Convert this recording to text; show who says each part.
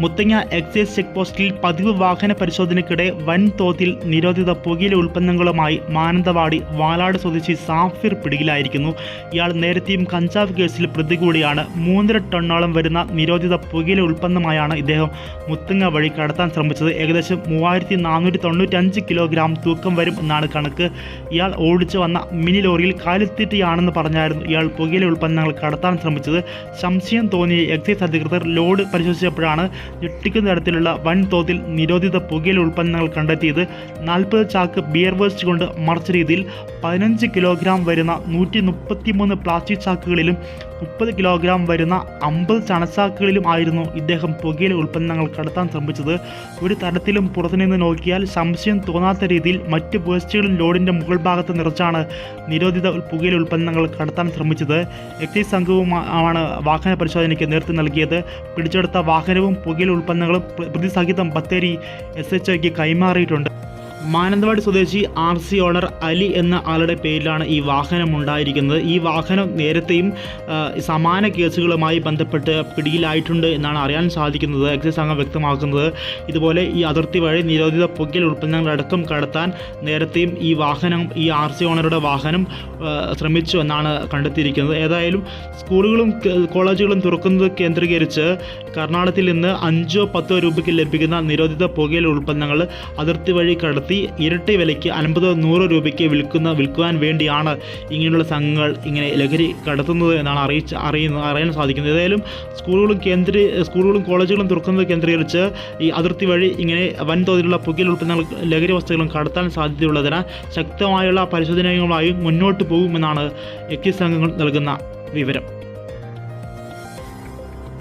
Speaker 1: Muthanga excise check പോസ്റ്റിൽ പതിവ് വാഹന പരിശോധനയ്ക്കിടെ വൻതോതിൽ നിരോധിത പുകയില ഉൽപ്പന്നങ്ങളുമായി മാനന്തവാടി വാലാട് സ്വദേശി സാഫിർ പിടിയിലായിരിക്കുന്നു. ഇയാൾ നേരത്തെയും കഞ്ചാവ് കേസിൽ പ്രതി കൂടിയാണ്. മൂന്നര ടണ്ണോളം വരുന്ന നിരോധിത പുകയില ഉൽപ്പന്നമായാണ് ഇദ്ദേഹം മുത്തങ്ങ വഴി കടത്താൻ ശ്രമിച്ചത്. ഏകദേശം മൂവായിരത്തി നാനൂറ്റി തൊണ്ണൂറ്റഞ്ച് കിലോഗ്രാം തൂക്കം വരും എന്നാണ് കണക്ക്. ഇയാൾ ഓടിച്ചു വന്ന മിനി ലോറിയിൽ കാലിത്തീറ്റയാണെന്ന് പറഞ്ഞായിരുന്നു ഇയാൾ പുകയില ഉൽപ്പന്നങ്ങൾ കടത്താൻ ശ്രമിച്ചത്. സംശയം തോന്നിയ എക്സൈസ് അധികൃതർ ലോഡ് പരിശോധിച്ചപ്പോഴാണ് ഞെട്ടിക്കുന്ന തരത്തിലുള്ള വൻതോതിൽ നിരോധിത പുകയില ഉൽപ്പന്നങ്ങൾ കണ്ടെത്തിയത് നാൽപ്പത് ചാക്ക് ബിയർ വേസ്റ്റ് കൊണ്ട് മറച്ച രീതിയിൽ പതിനഞ്ച് കിലോഗ്രാം വരുന്ന നൂറ്റി മുപ്പത്തിമൂന്ന് പ്ലാസ്റ്റിക് ചാക്കുകളിലും മുപ്പത് കിലോഗ്രാം വരുന്ന അമ്പത് ചണച്ചാക്കുകളിലും ആയിരുന്നു ഇദ്ദേഹം പുകയില ഉൽപ്പന്നങ്ങൾ കടത്താൻ ശ്രമിച്ചത്. ഒരു തരത്തിലും പുറത്തുനിന്ന് നോക്കിയാൽ സംശയം തോന്നാത്ത രീതിയിൽ മറ്റ് വേസ്റ്റുകളും ലോഡിന്റെ മുകൾ ഭാഗത്ത് നിറച്ചാണ് നിരോധിത പുകയില ഉൽപ്പന്നങ്ങൾ കടത്താൻ ശ്രമിച്ചത്. എക്സൈസ് സംഘവുമാണ് വാഹന പരിശോധനയ്ക്ക് നേതൃത്വം നൽകിയത്. പിടിച്ചെടുത്ത വാഹനവും പുകയില ഉൽപ്പന്നങ്ങളും പ്ര- പ്രതിസഹിതം ബത്തേരി എസ് എച്ച് കൈമാറിയിട്ടുണ്ട്. മാനന്തവാടി സ്വദേശി ആർ സി ഓണർ അലി എന്ന ആളുടെ പേരിലാണ് ഈ വാഹനം ഉണ്ടായിരിക്കുന്നത്. ഈ വാഹനം നേരത്തെയും സമാന കേസുകളുമായി ബന്ധപ്പെട്ട് പിടിയിലായിട്ടുണ്ട് എന്നാണ് അറിയാൻ സാധിക്കുന്നത്. എക്സൈസ് സംഘം വ്യക്തമാക്കുന്നത്. ഇതുപോലെ ഈ അതിർത്തി വഴി നിരോധിത പുകയിൽ ഉൽപ്പന്നങ്ങളടക്കം കടത്താൻ നേരത്തെയും ഈ വാഹനം ഈ ആർ സി ഓണറുടെ വാഹനം ശ്രമിച്ചു എന്നാണ് കണ്ടെത്തിയിരിക്കുന്നത്. ഏതായാലും സ്കൂളുകളും കോളേജുകളും തുറക്കുന്നത് കേന്ദ്രീകരിച്ച് കർണാടകത്തിൽ നിന്ന് അഞ്ചോ പത്തോ രൂപയ്ക്ക് ലഭിക്കുന്ന നിരോധിത പുകയില ഉൽപ്പന്നങ്ങൾ അതിർത്തി വഴി കടത്തി ഇരട്ടി വിലയ്ക്ക് അൻപതോ നൂറോ രൂപയ്ക്ക് വിൽക്കുന്ന വിൽക്കുവാൻ വേണ്ടിയാണ് ഇങ്ങനെയുള്ള സംഘങ്ങൾ ഇങ്ങനെ ലഹരി കടത്തുന്നത് എന്നാണ് അറിയിച്ച് അറിയുന്ന അറിയാൻ സാധിക്കുന്നത്. ഏതായാലും സ്കൂളുകളും കേന്ദ്ര സ്കൂളുകളും കോളേജുകളും തുറക്കുന്നത് കേന്ദ്രീകരിച്ച് ഈ അതിർത്തി വഴി ഇങ്ങനെ വൻതോതിലുള്ള പുകയിൽ ഉൾപ്പെടുന്ന ലഹരി വസ്തുക്കളും കടത്താൻ സാധ്യതയുള്ളതിനാൽ ശക്തമായുള്ള പരിശോധനകളായും മുന്നോട്ട് പോകുമെന്നാണ് എക്സൈസ് സംഘങ്ങൾ നൽകുന്ന വിവരം.